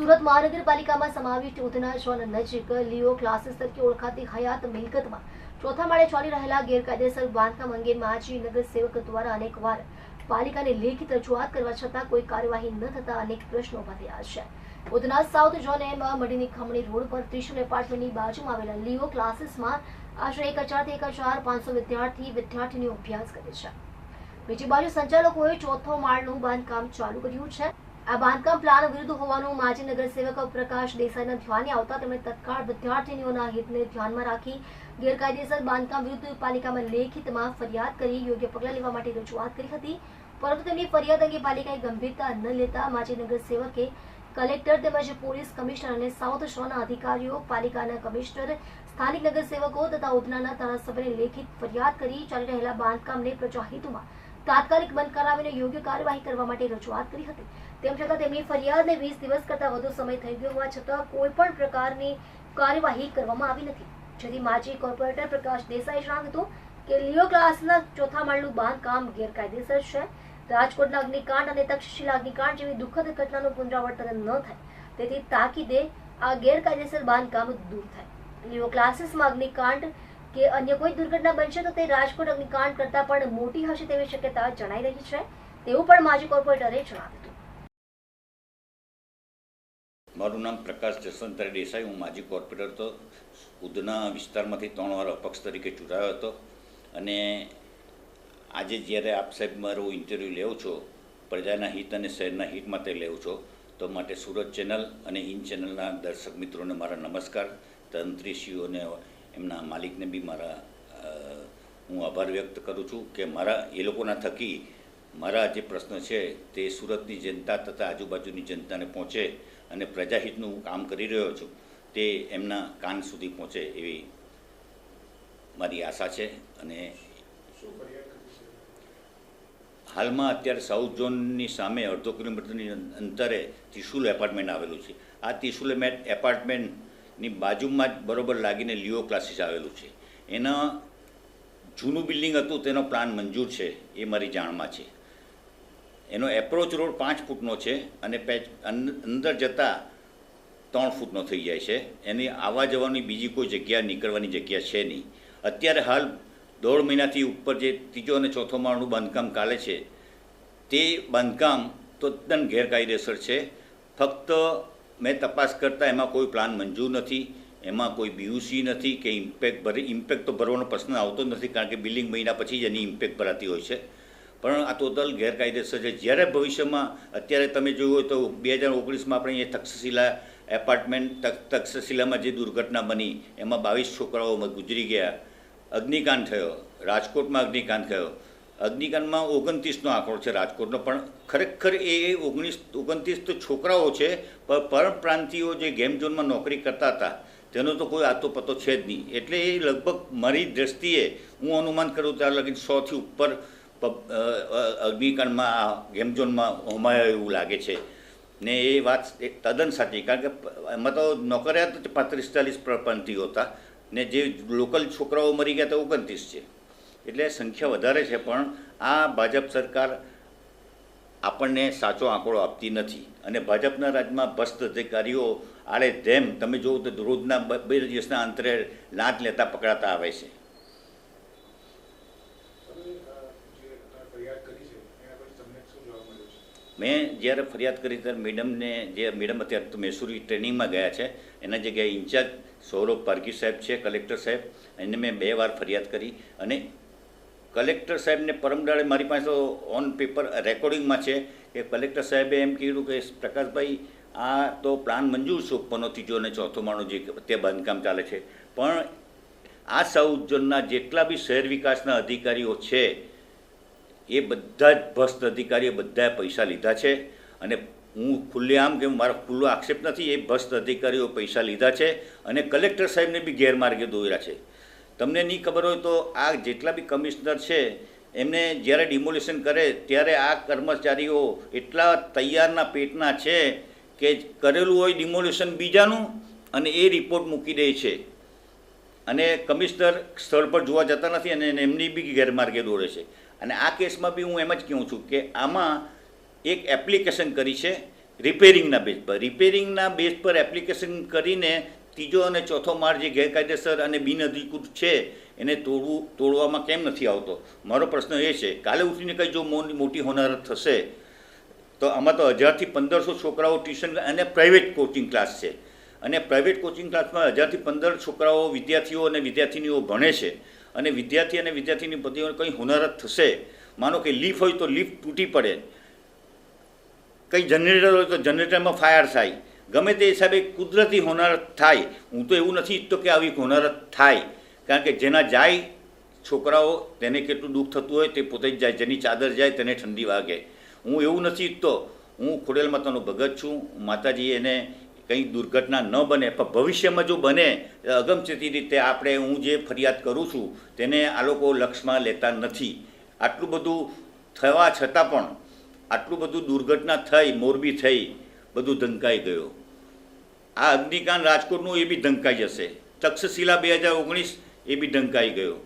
સુરત મહાનગરપાલિકામાં સમાવિષ્ટ ઉધના ઝોન નજીક લિયો ક્લાસીસ તરીકે ઓળખાતી હયાત મિલકતમાં ચોથા માળે ચાલી રહેલા ગેરકાયદેસર બાંધકામ અંગે માજી નગર સેવક દ્વારા અનેકવાર પાલિકાને લેખિત રજૂઆત કરવા છતાં કોઈ કાર્યવાહી ન થતા અનેક પ્રશ્નો ઊભા થયા છે. ઉધના સાઉથ ઝોન એમ મડીની ખમણી રોડ પર ત્રિશુલ એપાર્ટમેન્ટની બાજુમાં આવેલા લિયો ક્લાસીસમાં આશરે એક હજારથી એક હજાર પાંચસો વિદ્યાર્થી વિદ્યાર્થીનીઓ અભ્યાસ કરે છે. બીજી બાજુ સંચાલકોએ ચોથો માળનું બાંધકામ ચાલુ કર્યું છે. આ બાંધકામ પ્લાન વિરુદ્ધ હોવાનું માજી નગરસેવક પ્રકાશ દેસાઈના ધ્યાને આવતા તેમણે તત્કાળ વિદ્યાર્થીનીઓના હિતને ધ્યાનમાં રાખી ગેરકાયદેસર બાંધકામ વિરુદ્ધ પાલિકામાં લેખિતમાં ફરિયાદ કરી યોગ્ય પગલાં લેવા માટે રજૂઆત કરી હતી. પરંતુ તેમની ફરિયાદ અંગે પાલિકાએ ગંભીરતા ન લેતા માજી નગર સેવકે કલેક્ટર તેમજ પોલીસ કમિશનર અને સાઉથ શોના અધિકારીઓ, પાલિકાના કમિશનર, સ્થાનિક નગરસેવકો તથા ઉધનાના ધારાસભ્યને લેખિત ફરિયાદ કરી ચાલી રહેલા બાંધકામને પ્રજાહિતમાં તાત્કાલિક બંધ કરાવીને યોગ્ય કાર્યવાહી કરવા માટે રજૂઆત કરી હતી. તેમ છતાં તેમની ફરિયાદને વીસ દિવસ કરતાં વધુ સમય થઈ ગયો હોવા છતાં કોઈ પણ પ્રકારની કાર્યવાહી કરવામાં આવી નથી. જેથી માજી કોર્પોરેટર પ્રકાશ દેસાઈ જણાવ્યું હતું કે લિયો ક્લાસના ચોથા માળનું બાંધકામ ગેરકાયદેસર છે. રાજકોટના અગ્નિકાંડ અને તક્ષશિલા અગ્નિકાંડ જેવી દુઃખદ ઘટનાનું પુનરાવર્તન ન થાય. તેથી તાકીદે આ ગેરકાયદેસર બાંધકામ દૂર થાય. લિયો ક્લાસીસમાં અગ્નિકાંડ કે અન્ય કોઈ દુર્ઘટના બનશે તો તે રાજકોટ અગ્નિકાંડ કરતાં પણ મોટી હશે તેવી શક્યતા જણાઈ રહી છે. તેવું પણ માજી કોર્પોરેટરે જણાવ્યું હતું. મારું નામ પ્રકાશ જસવંતરાય દેસાઈ. હું માજી કોર્પોરેટર હતો ઉધના વિસ્તારમાંથી ત્રણ વાર અપક્ષ તરીકે ચૂંટાયો હતો. અને આજે જ્યારે આપ સાહેબ મારું ઇન્ટરવ્યૂ લેવ છો, પ્રજાના હિત અને શહેરના હિત માટે લેવ છો, તો માટે સુરત ચેનલ અને ઇન ચેનલના દર્શક મિત્રોને મારા નમસ્કાર. તંત્રીશ્રીઓને એમના માલિકને બી મારા હું આભાર વ્યક્ત કરું છું કે મારા, એ લોકોના થકી મારા જે પ્રશ્ન છે તે સુરતની જનતા તથા આજુબાજુની જનતાને પહોંચે અને પ્રજાહિતનું હું કામ કરી રહ્યો છું, તે એમના કાન સુધી પહોંચે એવી મારી આશા છે અને હાલમાં અત્યારે સાઉથ ઝોનની સામે અડધો કિલોમીટરની અંતરે ત્રિશુલ એપાર્ટમેન્ટ આવેલું છે. આ ત્રિશુલ એમે- એપાર્ટમેન્ટની બાજુમાં જ બરોબર લાગીને લિયો ક્લાસીસ આવેલું છે. એના જૂનું બિલ્ડિંગ હતું, તેનો પ્લાન મંજૂર છે, એ મારી જાણમાં છે. એનો એપ્રોચ રોડ પાંચ ફૂટનો છે અને પેચ અંદર જતાં ત્રણ ફૂટનો થઈ જાય છે. એની આવવા જવાની બીજી કોઈ જગ્યા નીકળવાની જગ્યા છે નહીં. અત્યારે હાલ દોઢ મહિનાથી ઉપર જે ત્રીજો અને ચોથો માળનું બાંધકામ ચાલે છે, તે બાંધકામ તદ્દન ગેરકાયદેસર છે. ફક્ત મેં તપાસ કરતાં એમાં કોઈ પ્લાન મંજૂર નથી, એમાં કોઈ બીયુસી નથી કે ઇમ્પેક્ટ ભરી ઇમ્પેક્ટ તો ભરવાનો પ્રશ્ન આવતો નથી કારણ કે બિલિંગ મહિના પછી જ એની ઇમ્પેક્ટ ભરાતી હોય છે. પણ આ ટોટલ ગેરકાયદેસર છે. જ્યારે ભવિષ્યમાં અત્યારે તમે જોયું હોય તો બે હજાર ઓગણીસમાં આપણે અહીંયા તક્ષશિલા એપાર્ટમેન્ટ તક્ષ તક્ષશિલામાં જે દુર્ઘટના બની, એમાં બાવીસ છોકરાઓ ગુજરી ગયા. અગ્નિકાંડ થયો. રાજકોટમાં અગ્નિકાંડ થયો. અગ્નિકાંડમાં ઓગણત્રીસનો આંકડો છે રાજકોટનો, પણ ખરેખર એ ઓગણીસ, ઓગણત્રીસ તો છોકરાઓ છે પણ પરપ્રાંતિયો જે ગેમ ઝોનમાં નોકરી કરતા હતા, તેનો તો કોઈ આતો પતો છે જ નહીં. એટલે એ લગભગ મારી દ્રષ્ટિએ હું અનુમાન કરું ત્યાં લગીને સોથી ઉપર અગ્નિકાંડમાં આ ગેમ ઝોનમાં હોમાયો એવું લાગે છે. ને એ વાત તદ્દન સાચી, કારણ કે એમાં તો નોકરિયાત જ પાંત્રીસ ચાલીસ પરપ્રાંતિયો હતા, ને જે લોકલ છોકરાઓ મરી ગયા તો ઓગણત્રીસ છે. એટલે સંખ્યા વધારે છે, પણ આ ભાજપ સરકાર આપણને સાચો આંકડો આપતી નથી. અને ભાજપના રાજમાં ભ્રષ્ટ અધિકારીઓ આડે તેમ તમે જુઓ તો રોજના બ- દિવસના અંતરે લાંચ લેતા પકડાતા આવે છે. મેં જ્યારે ફરિયાદ કરી ત્યારે મેડમને, જે મેડમ અત્યારે મૈસૂરી ટ્રેનિંગમાં ગયા છે, એના જગ્યાએ ઇન્ચાર્જ સૌરભ પારકી સાહેબ છે, કલેક્ટર સાહેબ, એને મેં બે વાર ફરિયાદ કરી અને કલેક્ટર સાહેબને પરમદાડે મારી પાસે ઓન પેપર રેકોર્ડિંગમાં છે કે કલેક્ટર સાહેબે એમ કીધું કે, પ્રકાશભાઈ, આ તો પ્લાન મંજૂર છે ઉપરનો ત્રીજો અને ચોથો માળો જે તે બાંધકામ ચાલે છે. પણ આ સાઉથ ઝોનના જેટલા બી શહેર વિકાસના અધિકારીઓ છે, એ બધા જ ભ્રષ્ટ અધિકારીઓ બધાએ પૈસા લીધા છે. અને હું ખુલ્લેઆમ કે મારો ખુલ્લો આક્ષેપ નથી, એ ભ્રષ્ટ અધિકારીઓ પૈસા લીધા છે અને કલેક્ટર સાહેબને બી ગેરમાર્ગે દોર્યા છે. તમને નહીં ખબર હોય તો આ જેટલા બી કમિશનર છે, એમને જ્યારે ડિમોલિશન કરે ત્યારે આ કર્મચારીઓ એટલા તૈયારના પેટના છે કે કરેલું હોય ડિમોલિશન બીજાનું અને એ રિપોર્ટ મૂકી દે છે. અને કમિશનર સ્થળ પર જોવા જતા નથી અને એમની બી ગેરમાર્ગે દોડે છે. અને આ કેસમાં બી હું એમ જ કહું છું કે આમાં એક એપ્લિકેશન કરી છે, રિપેરિંગના બેઝ પર. રિપેરિંગના બેઝ પર એપ્લિકેશન કરીને ત્રીજો અને ચોથો માળ જે ગેરકાયદેસર અને બિનઅધિકૃત છે, એને તોડવું, તોડવામાં કેમ નથી આવતો? મારો પ્રશ્ન એ છે, કાલે ઉઠીને કંઈ જો મોટી હોનારત થશે, તો આમાં તો હજારથી પંદરસો છોકરાઓ ટ્યુશન અને પ્રાઇવેટ કોચિંગ ક્લાસ છે. અને પ્રાઇવેટ કોચિંગ ક્લાસમાં હજારથી પંદર છોકરાઓ વિદ્યાર્થીઓ અને વિદ્યાર્થીનીઓ ભણે છે. અને વિદ્યાર્થી અને વિદ્યાર્થીની પતિઓને કંઈ હોનારત થશે? માનો કે લીફ હોય તો લીફ તૂટી પડે. કંઈ જનરેટર હોય તો જનરેટરમાં ફાયર થાય. ગમે તે હિસાબે કુદરતી હોનારત થાય. હું તો એવું નથી ઈચ્છતો કે આવી હોનારત થાય. કારણ કે જેના જાય છોકરાઓ, તેને કેટલું દુઃખ થતું હોય તે પોતે જ જાય. જેની ચાદર જાય તેને ઠંડી વાગે. હું એવું નથી ઈચ્છતો. હું ખોડેલ માતાનો ભગત છું. માતાજી એને કંઈ દુર્ઘટના ન બને. પણ ભવિષ્યમાં જો બને અગમચેતી રીતે આપણે હું જે ફરિયાદ કરું છું, તેને આ લોકો લક્ષમાં લેતા નથી. આટલું બધું થવા છતાં પણ, આટલું બધું દુર્ઘટના થઈ, મોરબી થઈ, બધું ધંકાઈ ગયો. આ અગ્નિકાંડ રાજકોટનું એ બી ઢંકાઈ જશે. તક્ષશિલા બે હજાર ઓગણીસ એ બી ઢંકાઈ ગયો.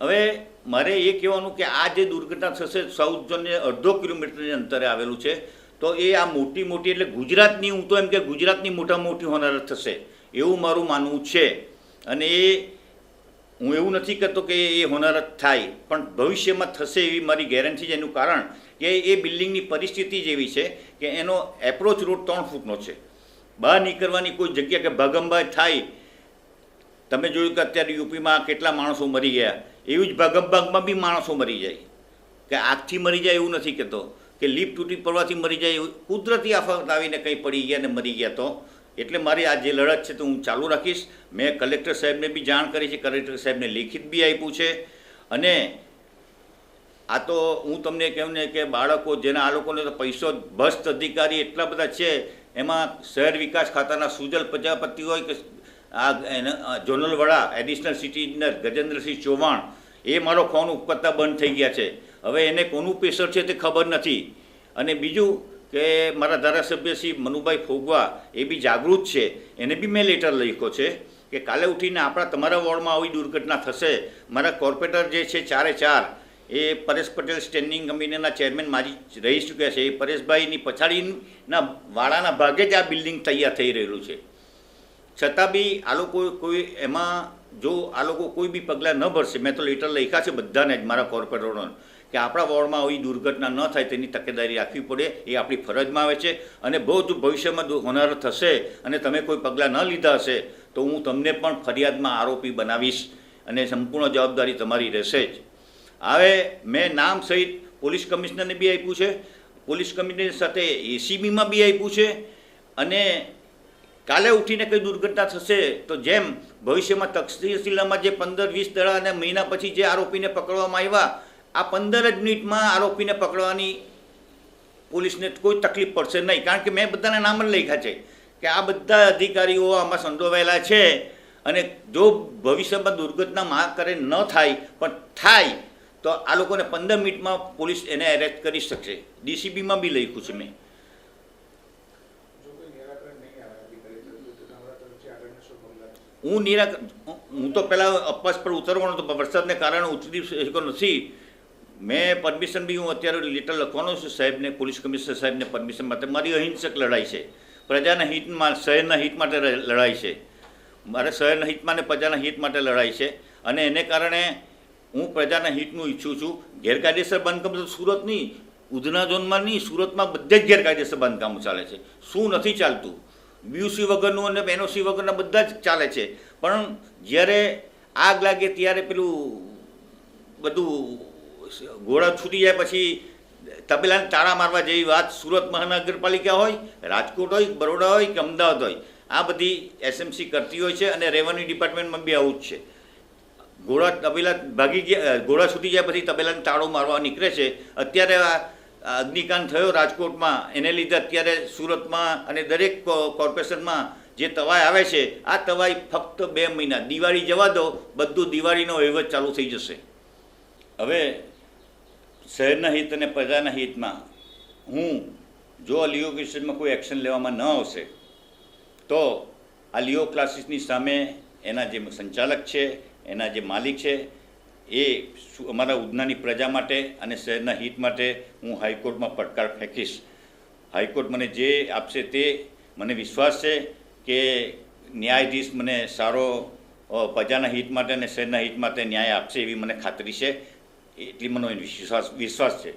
હવે મારે એ કહેવાનું કે આ જે દુર્ઘટના થશે સાઉથ ઝોનને અડધો કિલોમીટરની અંતરે આવેલું છે, તો એ આ મોટી મોટી એટલે ગુજરાતની, હું તો એમ કે ગુજરાતની મોટા મોટી હોનારત થશે, એવું મારું માનવું છે. અને એ, હું એવું નથી કહેતો કે એ હોનારત થાય, પણ ભવિષ્યમાં થશે એવી મારી ગેરંટી છે, એનું કારણ કે એ બિલ્ડિંગની પરિસ્થિતિ જ એવી છે કે એનો એપ્રોચ રોડ ત્રણ ફૂટનો છે. બહાર નીકળવાની કોઈ જગ્યા કે ભાગંભાઈ થાય, તમે જોયું કે અત્યારે યુપીમાં કેટલા માણસો મરી ગયા? એવું જ ભાગમભાગમાં બી માણસો મરી જાય. કે આગથી મરી જાય એવું નથી કહેતો. કે લીપ તૂટી પડવાથી મરી જાય એવું. કુદરતી આફત આવીને કંઈ પડી ગયા ને મરી ગયા તો? એટલે મારી આ જે લડત છે તો હું ચાલુ રાખીશ. મેં કલેક્ટર સાહેબને બી જાણ કરી છે. કલેક્ટર સાહેબને લેખિત બી આપ્યું છે. અને આ તો હું તમને કહું ને કે બાળકો, જેના આ લોકોને તો પૈસો ભ્રષ્ટ અધિકારી એટલા બધા છે એમાં શહેર વિકાસ ખાતાના સુજલ પ્રજાપતિ હોય કે આ ઝોનલ વડા એડિશનલ સિટી ઇજનર ગજેન્દ્રસિંહ ચૌહાણ, એ મારો ફોન ઉપકરતા બંધ થઈ ગયા છે. હવે એને કોનું પ્રેશર છે તે ખબર નથી. અને બીજું કે મારા ધારાસભ્ય શ્રી મનુભાઈ ફોગવા, એ બી જાગૃત છે. એને બી મેં લેટર લખ્યો છે કે કાલે ઉઠીને આપણા તમારા વોર્ડમાં આવી દુર્ઘટના થશે. મારા કોર્પોરેટર જે છે ચારે ચાર એ પરેશ પટેલ સ્ટેન્ડિંગ કમિટીના ચેરમેન મારી રહી ચૂક્યા છે. એ પરેશભાઈની પછાડીના વાડાના ભાગે જ આ બિલ્ડિંગ તૈયાર થઈ રહેલું છે. છતાં બી આ લોકો કોઈ એમાં જો આ લોકો કોઈ બી પગલાં ન ભરશે, મેં તો લેટર લખ્યા છે બધાને જ મારા કોર્પોરેટરોને કે આપણા વોર્ડમાં આવી દુર્ઘટના ન થાય તેની તકેદારી રાખવી પડે, એ આપણી ફરજમાં આવે છે. અને બહુ જ ભવિષ્યમાં હોનાર થશે અને તમે કોઈ પગલાં ન લીધા હશે, તો હું તમને પણ ફરિયાદમાં આરોપી બનાવીશ અને સંપૂર્ણ જવાબદારી તમારી રહેશે જ. હવે મેં નામ સહિત પોલીસ કમિશનરને બી આપ્યું છે. પોલીસ કમિશનર સાથે એસીબીમાં બી આપ્યું છે. અને કાલે ઉઠીને કંઈ દુર્ઘટના થશે તો જેમ ભવિષ્યમાં તક્ષશિલામાં જે પંદર, વીસ દડા અને મહિના પછી જે આરોપીને પકડવામાં આવ્યા, આ પંદર જ મિનિટમાં આરોપીને પકડવાની પોલીસને કોઈ તકલીફ પડશે નહીં. કારણ કે મેં બધાના નામ જ લખ્યા છે કે આ બધા અધિકારીઓ આમાં સંડોવાયેલા છે અને જો ભવિષ્યમાં દુર્ઘટના મા કરે ન થાય, પણ થાય તો આ લોકોને પંદર મિનિટમાં પોલીસ એને એરેસ્ટ કરી શકશે. ડીસીબીમાં બી લખ્યું છે મેં? હું નિરાક, હું તો પહેલાં અપવાસ પર ઉતરવાનો હતો વરસાદને કારણે ઉતરી શક્યો નથી. મેં પરમિશન બી હું અત્યારે લેટર લખવાનો છું સાહેબને, પોલીસ કમિશનર સાહેબને પરમિશન માટે. મારી અહિંસક લડાઈ છે. પ્રજાના હિતમાં શહેરના હિત માટે લડાઈ છે. મારે શહેરના હિતમાં ને પ્રજાના હિત માટે લડાઈ છે. અને એને કારણે હું પ્રજાના હિતનું ઈચ્છું છું. ગેરકાયદેસર બાંધકામ તો સુરત નહીં ઉધના ઝોનમાં નહીં, સુરતમાં બધે જ ગેરકાયદેસર બાંધકામો ચાલે છે. શું નથી ચાલતું? બીયુસી વગરનું અને એનઓસી વગરના બધા જ ચાલે છે. પણ જ્યારે આગ લાગે ત્યારે પેલું બધું ઘોડા છૂટી જાય પછી તબેલાને તાળા મારવા જેવી વાત સુરત મહાનગરપાલિકા હોય, રાજકોટ હોય, બરોડા હોય કે અમદાવાદ હોય, આ બધી એસએમસી કરતી હોય છે અને રેવન્યુ ડિપાર્ટમેન્ટમાં બી આવું જ છે. ઘોડા તબેલા ભાગી ગયા ઘોડા સુધી જાય પછી તબેલાને તાળો મારવા નીકળે છે. અત્યારે આ અગ્નિકાંડ થયો રાજકોટમાં. એને લીધે અત્યારે સુરતમાં અને દરેક કોર્પોરેશનમાં જે તવાઈ આવે છે, આ તવાઈ ફક્ત બે મહિના. દિવાળી જવા દો, બધું દિવાળીનો વહીવટ ચાલુ થઈ જશે. હવે શહેરના હિત અને પ્રજાના હિતમાં હું, જો લિયો કેસમાં કોઈ એક્શન લેવામાં ન આવશે, તો આ લિયો ક્લાસીસની સામે એના જે સંચાલક છે એના જે માલિક છે, એ અમારા ઉધનાની પ્રજા માટે અને શહેરના હિત માટે હું હાઈકોર્ટમાં પડકાર ફેંકીશ. હાઈકોર્ટ મને જે આપશે તે મને વિશ્વાસ છે કે ન્યાયાધીશ મને સારો પ્રજાના હિત માટે અને શહેરના હિત માટે ન્યાય આપશે એવી મને ખાતરી છે. એટલી મને વિશ્વાસ વિશ્વાસ છે.